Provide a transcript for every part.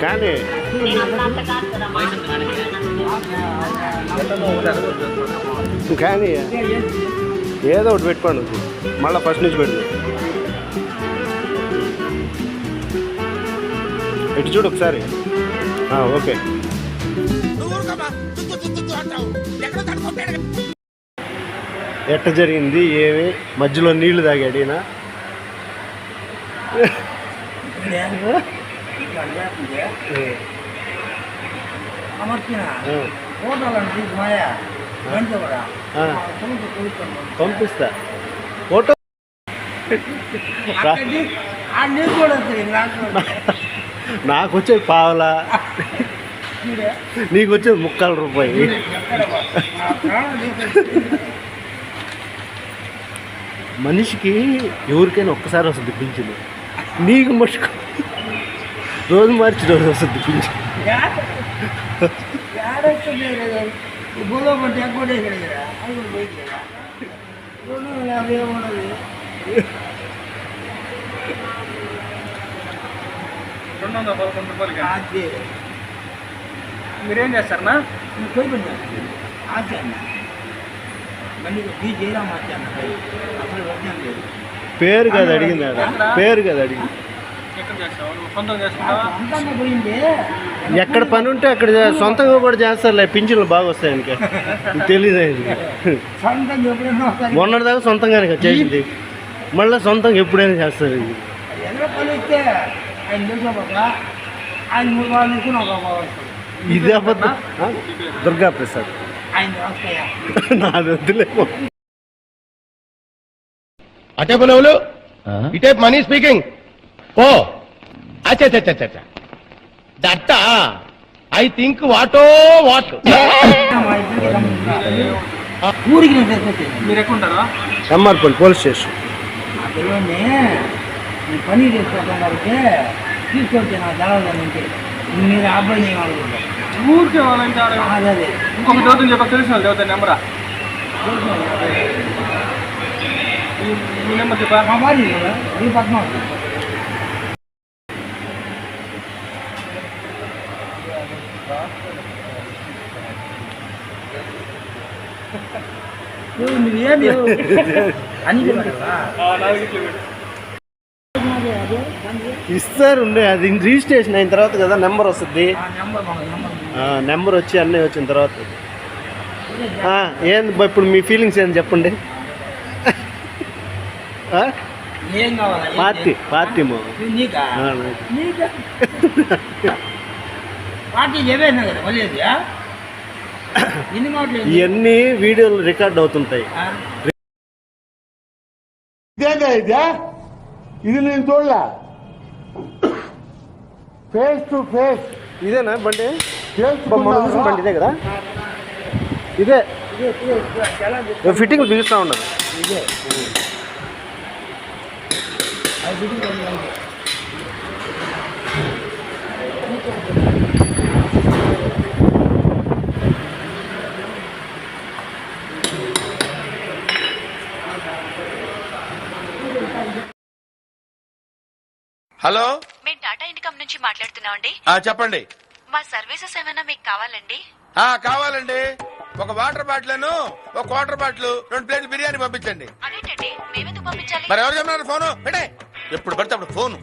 కానీ కానీ ఏదో ఒకటి పెట్టుకోండి మళ్ళీ ఫస్ట్ నుంచి పెట్టు ఇటు చూడు ఒకసారి. ఓకే. ఎట్ట జరిగింది ఏమి? మధ్యలో నీళ్ళు తాగాడు పంపిస్తా ఫోటో ఆ నీకు కూడా వస్తుంది నాకు నాకు వచ్చేది పావలా నీకు వచ్చేది ముక్కల రూపాయి మనిషికి ఎవరికైనా ఒక్కసారి వస్తుంది పింఛను నీకు మటుకు రోజు మార్చి రోజు వస్తుంది పింఛను గోలో పట్టి ఎక్కువ కదా అది కూడా పోయింది కదా రెండు యాభై ఏమున్నది రెండు వందల. పదకొండు రూపాయలకి అది మీరేం చేస్తారన్నా నువ్వు పోయి పెట్టాను ఆచి అన్న మళ్ళీ బీ జయరామ్ ఆచి అన్న అసలు వర్జం లేదు పేరు కదా అడిగింది పేరు కదా అడిగింది. ఎక్కడ పని ఉంటే అక్కడ సొంతంగా కూడా చేస్తారులే పింఛన్లు బాగా వస్తాయి ఆయనకి. ఎప్పుడైనా ఒకసారి. మొన్నటిదాకా సొంతంగానే చేసింది. మళ్ళీ సొంతంగా ఎప్పుడైనా చేస్తారు ఇది ఇది అబద్ధం? దుర్గా ప్రసాద్ నాది వద్దులేమో అటే పనులు? ఇటే మనీ స్పీకింగ్. ఓ అచ్చా అచ్చా అచ్చా that I think what what. ఊరికి నేను మీరు ఎక్కువ ఉంటారా ఎమ్మార్పల్లి పోలీస్ స్టేషన్ నేను పని చేసుకోవడం వరకే తీసుకొచ్చాను నా నుంచి మీరు ఊరికే వాళ్ళంటే ఆడ అదే అదే. ఇంకొక దేవతని చెప్ప తెలిసిన వాళ్ళు దేవత నెంబరా? ఈ- ఈ నెంబర్ చెప్పా? మా భార్య ఈ నువ్వు నువ్వేం లేవు అని చెప్పావా? ఇస్తారు ఉండే అది రిజిస్ట్రేషన్ అయిన తర్వాత కదా నెంబర్ వస్తుంది. ఆ నెంబర్ వచ్చి అన్నీ వచ్చిన తర్వాత. ఆ, ఏంది బా ఇప్పుడు మీ ఫీలింగ్స్ చెప్పండి? ఏం ఏం పార్టీ పార్టీ పార్టీ చెప్పేసినా కదా మళ్ళీ అది, ఆ? ఎన్ని మాటలు ఏంది? ఇవన్నీ వీడియోలు రికార్డ్ అవుతుంటాయి. ఆ? ఇది? నేను చూడలే. ఫేస్ టు ఫేస్ ఇదేనా బండి? చేసుకున్నావా? మనం చూసిన బండి ఇదే కదా? ఇదే. ఫిట్టింగ్ బిగుస్తూ ఉండదు ఇదే. హలో? మేము టాటా ఇన్కమ్ నుంచి మాట్లాడుతున్నామండి. ఆ, చెప్పండి. మా సర్వీసెస్ ఏమైనా మీకు కావాలండి? ఆ కావాలండి. ఒక వాటర్ బాటిల్ ఒక వాటర్ బాటిల్ రెండు ప్లేట్లు బిర్యానీ పంపించండి. అదేంటండి? మేమెందుకు పంపించాలి? మరి ఎవరు చెప్పినారు ఫోను? పెట్టే. ఎప్పుడు పడితే అప్పుడు ఫోను.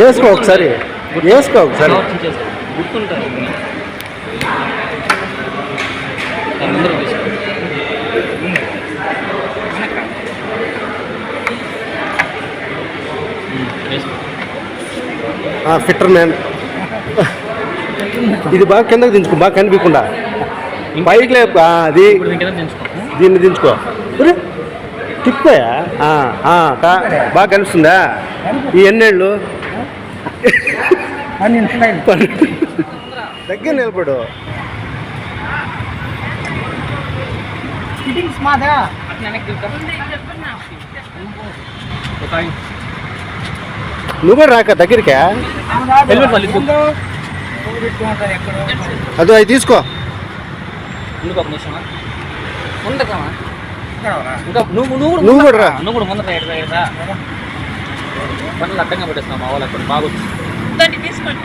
వేసుకో ఒకసారి. వేసుకో ఒకసారి. ఫిట్టర్ మ్యాన్ ఇది బాగా కిందకి దించుకో బాగా కనిపించకుండా పైకి అది దీన్ని దించుకో. తిప్పాయా? ఆ, ఆ, కా- బాగా కనిపిస్తుందా? ఈ ఎన్నేళ్ళు? దగ్గర నిలబడు. ఫిట్టింగ్స్ మాదా? నువ్వు కూడా రాక దగ్గరికా? హెల్మెట్ మళ్ళీ అదో అవి తీసుకో. నువ్వు కూడా రా. నువ్వు కూడా ముందర రైట్ రైట్ రా పనులు అడ్డంగా పెట్టేస్తున్నావు మా వాళ్ళకి బాగుంది తీసుకోండి.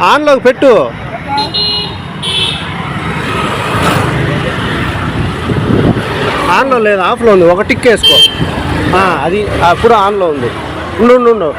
ఆన్లోకి పెట్టు. ఆన్లో లేదు ఆఫ్లో ఉంది. ఒక టిక్ వేసుకో. అది అప్పుడు ఆన్లో ఉంది. ఉండు ఉండు.